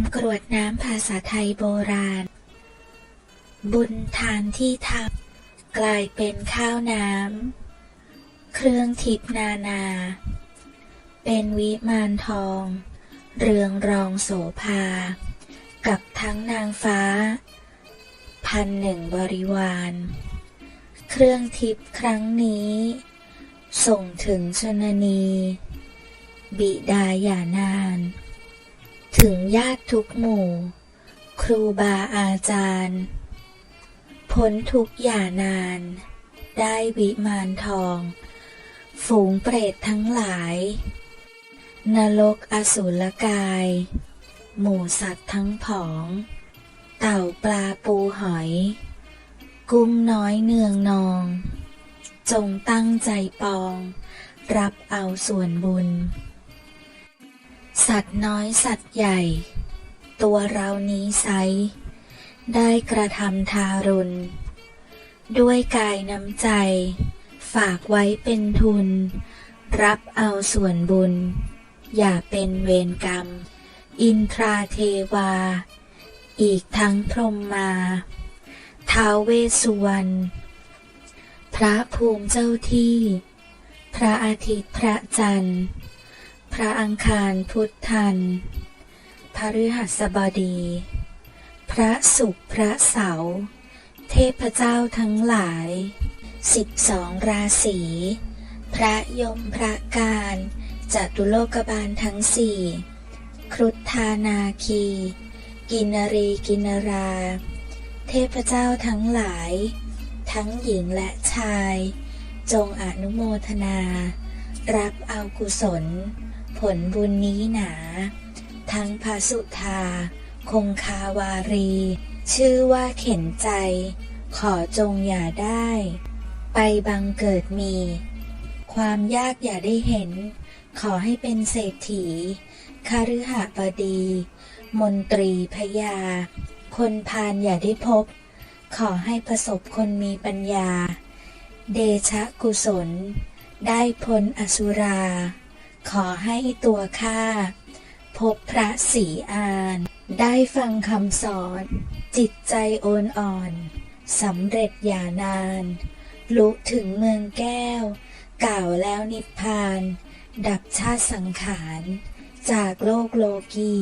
ำกรวดน้ำภาษาไทยโบราณ บุญทานที่ทำกลายเป็นข้าวน้ำ เครื่องทิพนานา เป็นวิมานทอง เรืองรองโสภา กับทั้งนางฟ้า พันหนึ่งบริวาร เครื่องทิพครั้งนี้ ส่งถึงชนนี บิดาอย่านาน ถึงญาติทุกหมู่ ครูบาอาจารย์ พ้นทุกอย่านาน ได้วิมานทอง ฝูงเปรตทั้งหลาย นรกอสุรกาย หมู่สัตว์ทั้งผอง เต่าปลาปูหอย กุ้งน้อยเนืองนอง จงตั้งใจปอง รับเอาส่วนบุญ สัตว์น้อยสัตว์ใหญ่ ตัวเรานี้ไซ ได้กระทำทารุณ ด้วยกายน้ำใจ ฝากไว้เป็นทุน รับเอาส่วนบุญ อย่าเป็นเวรกรรม อินทราเทวา อีกทั้งพรมมา ท้าวเวสสุวรรณพระภูมิเจ้าที่ พระอาทิตย์พระจันทร์ พระอังคารพุทธัน พฤหัสบดี พระศุกร์พระเสาร์เทพเจ้าทั้งหลายสิบสองราศี พระยมพระการจตุโลกบาลทั้งสี่ครุฑธานาคี กินรีกินรา เทพเจ้าทั้งหลาย ทั้งหญิงและชาย จงอนุโมทนา รับเอากุศล ผลบุญนี้หนา ทั้งพระสุธา คงคาวารี ชื่อว่าเข็นใจ ขอจงอย่าได้ ไปบังเกิดมี ความยากอย่าได้เห็น ขอให้เป็นเศรษฐีคาฤหบดี มนตรีพยา คนพาลอย่าได้พบ ขอให้ประสบคนมีปัญญา เดชะกุศล ได้พ้นอสุรา ขอให้ตัวข้าพบพระศรีอาน ได้ฟังคำสอน จิตใจโอนอ่อนสำเร็จอย่านาน ลุถึงเมืองแก้ว กล่าวแล้วนิพพาน ดับชาติสังขาร จากโลกโลกี